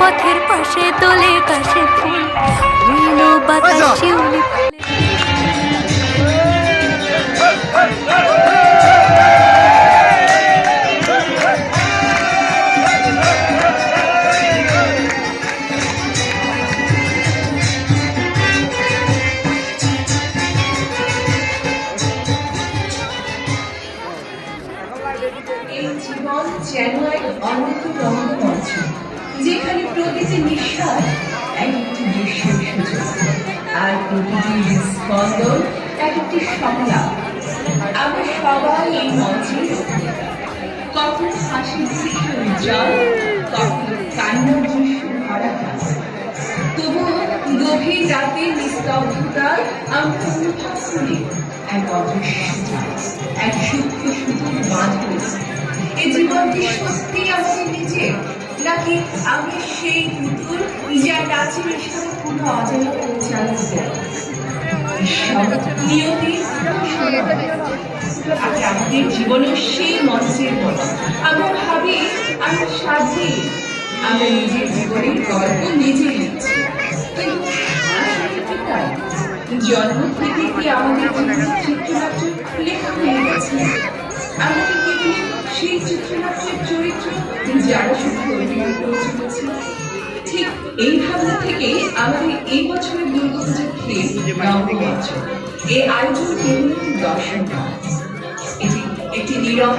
পথের পাশে দোলে কাশে ফুল বাতাস শিউলি। প্রতিটি স্পন্দন এক একটি সংলাপ আমরা সবাই এই মঞ্চে। কখনো হাসি দৃশ্য উজ্জ্বল কখনো কান্নার দৃশ্য ভরা তবুও গভীর রাতে নিস্তব্ধতায় আমরা অনুভব করি এক অদৃশ্যতা এক সূক্ষ্ম সুদূর মাধুরী এই জীবনটি নাকি আমি সেই পুতুল যা নাচের ইশারা কোনো অজানা আর আমাদের জীবনের সেই নিজের জীবনের গল্প? জন্ম থেকে কি আমাদের জীবনের লেখা হয়ে গেছে? সেই চিত্রনাট্যের চরিত্র যারা শুধু অভিনয় ঠিক এই ভাবনা থেকে আমাদের এই বছরের দুর্গাপূজার থিম নবমঞ্চ এই আয়োজন কেবল দর্শন এটি একটি নীরব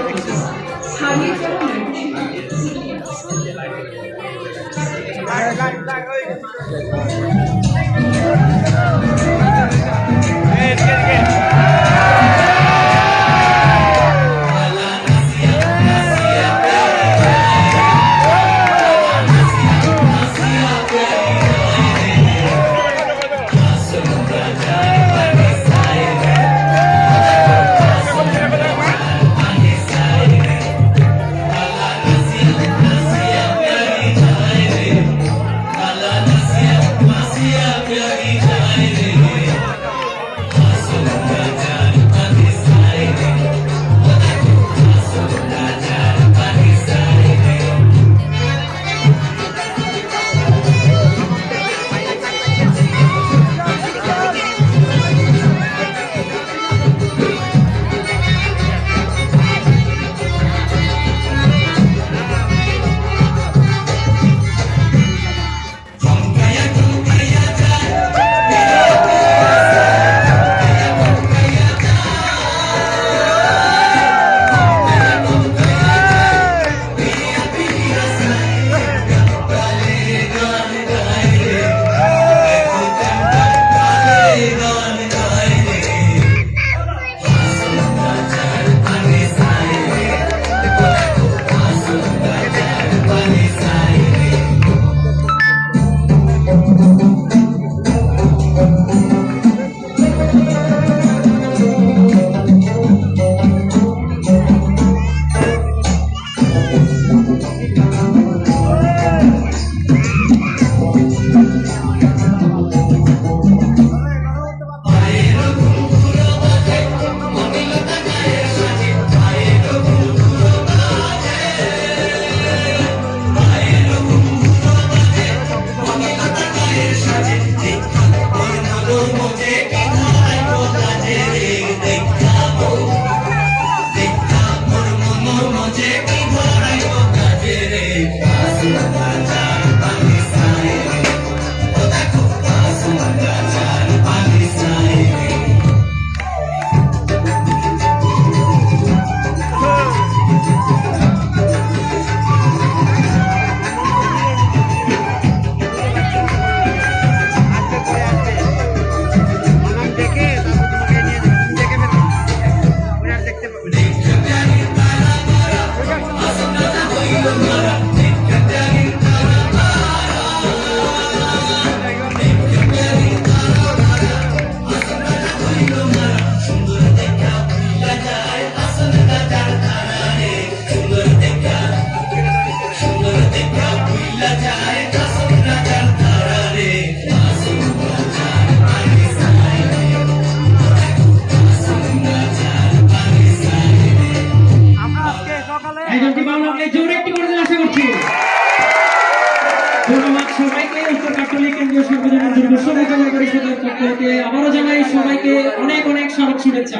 সবাইকে উত্তর কাটলি কেন্দ্রীয় সর্বজনীন দুর্গ শুভকামনা পরিষদের পক্ষ থেকে আবারও জানাই সবাইকে অনেক অনেক স্বাগত শুভেচ্ছা।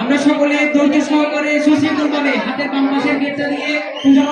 আমরা সকলে ধৈর্য সহকারে সুশৃঙ্খলভাবে হাতের বাম পাশের গেটটা দিয়ে পুজো